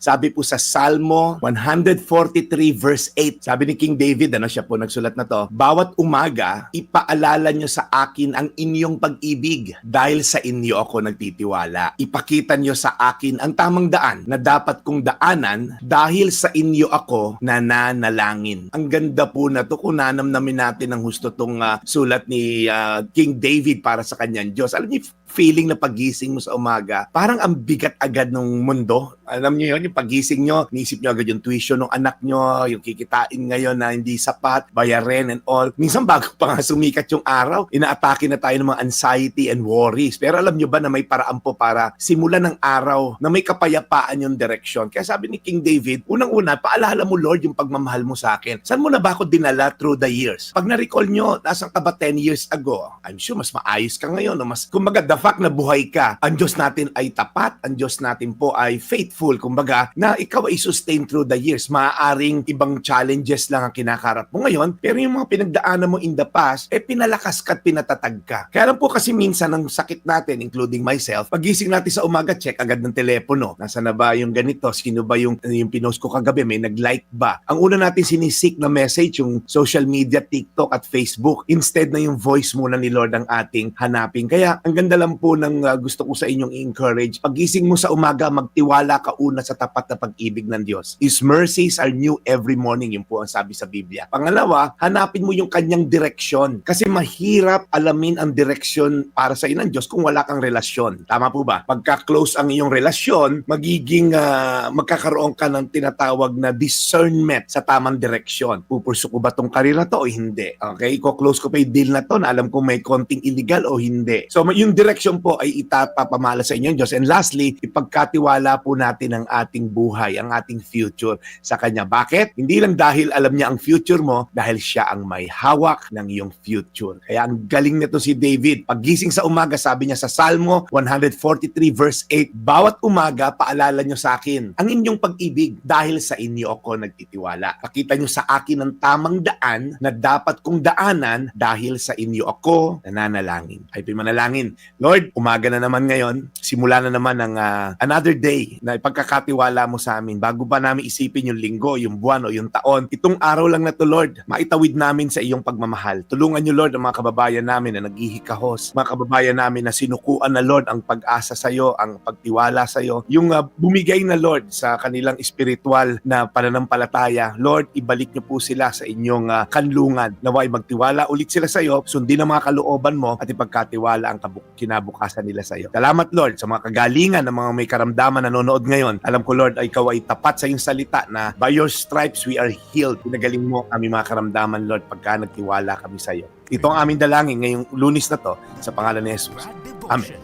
Sabi po sa Salmo 143 verse 8, sabi ni King David, ano siya po nagsulat na to, bawat umaga, ipaalala nyo sa akin ang inyong pag-ibig dahil sa inyo ako nagtitiwala. Ipakita nyo sa akin ang tamang daan na dapat kong daanan dahil sa inyo ako nananalangin. Ang ganda po na to kung nanamnamin natin ang husto tong ah, sulat ni ah, King David para sa kanyang Diyos. Alam niyo, feeling na pagising mo sa umaga, parang ang bigat agad ng mundo. Alam niyo yun, yung pagising nyo, niisip nyo agad yung tuition ng anak nyo, yung kikitain ngayon na hindi sapat, bayarin and all. Minsan bago pa nga sumikat yung araw, inaatake na tayo ng mga anxiety and worries. Pero alam nyo ba na may paraan po para simulan ng araw na may kapayapaan yung direction. Kaya sabi ni King David, unang-una, paalala mo Lord yung pagmamahal mo sa akin. Saan mo na ba ako dinala through the years? Pag na-recall nyo, nasaan ka ba 10 years ago? I'm sure mas maayos ka ngayon. No? Mas, kumbaga, the fact na buhay ka, ang Diyos natin ay tapat, ang Diyos natin po ay faithful, kumbaga, na ikaw ay sustain through the years. Maaaring ibang challenges lang ang kinakarap mo ngayon, pero yung mga pinagdaanan mo in the past, eh pinalakas ka at pinatatag ka. Kaya lang po kasi minsan ang sakit natin, including myself, pagising natin sa umaga, check agad ng telepono. Nasa na ba yung ganito? Sino ba yung, yung pinost ko kagabi? May nag-like ba? Ang una natin sinisik na message, yung social media, TikTok at Facebook. Instead na yung voice muna ni Lord ang ating hanapin. Kaya ang ganda lang po ng uh, gusto ko sa inyong i-encourage. Pagising mo sa umaga, magtiwala ka una sa tapat na pag-ibig ng Diyos. His mercies are new every morning. Yun po ang sabi sa Biblia. Pangalawa, hanapin mo yung kanyang direksyon. Kasi mahirap alamin ang direksyon para sa inang Diyos kung wala kang relasyon. Tama po ba? Pagka-close ang iyong relasyon, magiging ah, magkakaroon ka ng tinatawag na discernment sa tamang direksyon. Pupurso ko ba tong karir to o hindi? Okay? Ko-close ko pa yung deal na to na alam kung may konting illegal o hindi. So yung direksyon po ay itapapamala sa inyo ng Diyos. And lastly, ipagkatiwala po natin ang ating buhay, ang ating future sa Kanya. Bakit? Hindi lang dahil alam niya ang future mo, dahil siya ang may hawak ng iyong future. Kaya ang galing nito si David. Paggising sa umaga, sabi niya sa Salmo 143 verse 8, Bawat umaga, paalala niyo sa akin ang inyong pag-ibig dahil sa inyo ako nagtitiwala. Pakita niyo sa akin ang tamang daan na dapat kong daanan dahil sa inyo ako nananalangin. Ay manalangin. Lord, umaga na naman ngayon. Simula na naman ang ah, another day na ipagkakatiwala mo sa amin. Bago pa namin isipin yung linggo, yung buwan o yung taon, itong araw lang na to, Lord, maitawid namin sa iyong pagmamahal. Tulungan niyo, Lord, ang mga kababayan namin na naghihikahos. Mga kababayan namin na sinukuan na, Lord, ang pag-asa sa iyo, ang pagtiwala sa iyo. Yung ah, bumigay na, Lord, sa kanilang espiritual na pananampalataya. Lord, ibalik niyo po sila sa inyong ah, kanlungan. Naway magtiwala ulit sila sa iyo, sundin ang mga kalooban mo at ipagkatiwala ang kinabukasan nila sa iyo. Salamat, Lord, sa mga kagalingan ng mga may karamdaman na nanonood ngayon. Alam ko, Lord, ay ikaw ay tapat sa iyong salita na by your stripes we are healed. Pinagaling mo kami mga karamdaman, Lord, pagka nagtiwala kami sa iyo. Ito ang aming dalangin ngayong lunis na to sa pangalan ni Jesus. Amen.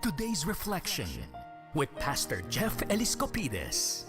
Today's reflection with Pastor Jeff Eliscopides.